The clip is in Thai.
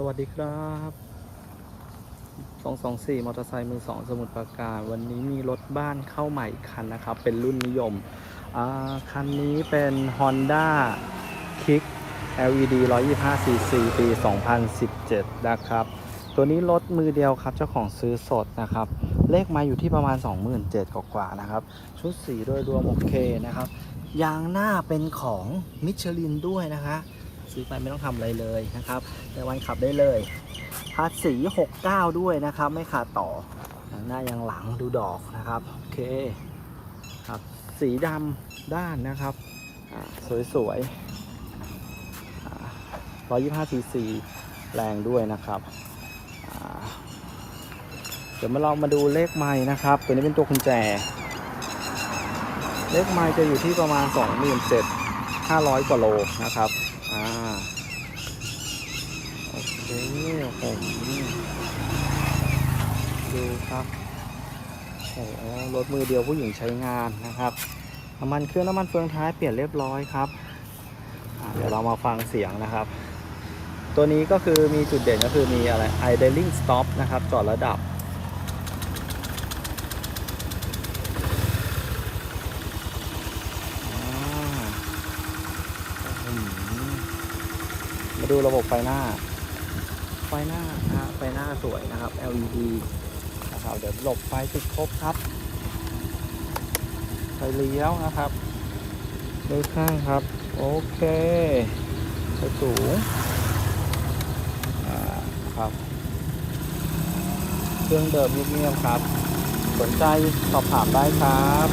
สวัสดีครับ224 มอเตอร์ไซค์มือสองสมุทรปราการ วันนี้มีรถบ้านเข้าใหม่อีกคันนะครับ เป็นรุ่นนิยม คันนี้เป็น Honda Kick LED 125cc ปี 2017 นะครับ ตัวนี้รถมือเดียวครับ เจ้าของซื้อสดนะครับ เลขมาอยู่ที่ประมาณ 27,000 กว่าๆนะครับ ชุดสีโดยรวมโอเคนะครับ ยางหน้าเป็นของมิชลินด้วยนะคะ ซื้อไปไม่ต้องทำอะไรเลยนะครับแต่วันขับได้เลยภาษี 69 ด้วยนะครับไม่ขาดต่อหน้ายางหลังดูดอกนะครับโอเคครับสีดำด้านนะครับสวยๆอ่า125 cc แรงด้วยนะครับเดี๋ยวมาลองมาดูเลขไม้นะครับ ตัวนี้เป็นตัวกุญแจ เลขไม้จะอยู่ที่ประมาณ 27,500 กว่าโลนะครับ อ่าโอเคผมดูครับโอ้รถมือเดียวผู้หญิงใช้งานนะครับน้ำมันเครื่องน้ำมันเฟืองท้ายเปลี่ยนเรียบร้อยครับเดี๋ยวเรามาฟังเสียงนะครับ ตัวนี้ก็คือมีจุดเด่นก็คือมีอะไร idling stop นะครับ จอดระดับอ่าอืม ดูระบบไฟหน้า ไฟหน้านะฮะไฟหน้าสวยนะครับ LED นะครับเดี๋ยวหลบไฟติดครบครับ ไฟเลี้ยวนะครับด้านข้างครับ โอเคไฟสูงอ่าครับ เครื่องเดิมเงียบๆครับ สนใจสอบถามได้ครับ